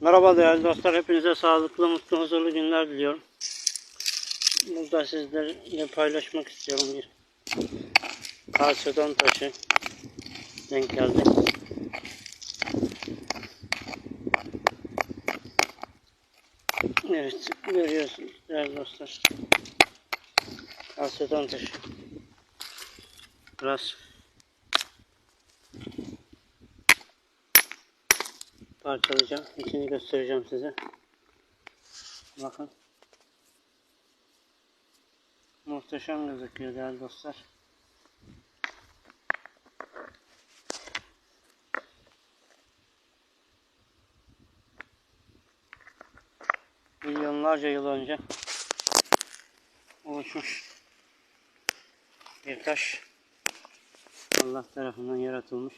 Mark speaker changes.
Speaker 1: Merhaba değerli dostlar. Hepinize sağlıklı, mutlu, huzurlu günler diliyorum. Burada sizlerle paylaşmak istiyorum bir kalsiyum taşı denk geldi. Evet, görüyorsunuz değerli dostlar. Kalsiyum taşı. Biraz parçalayacağım. İçini göstereceğim size. Bakın. Muhteşem gözüküyor değerli dostlar. Milyonlarca yıl önce oluşmuş bir taş Allah tarafından yaratılmış.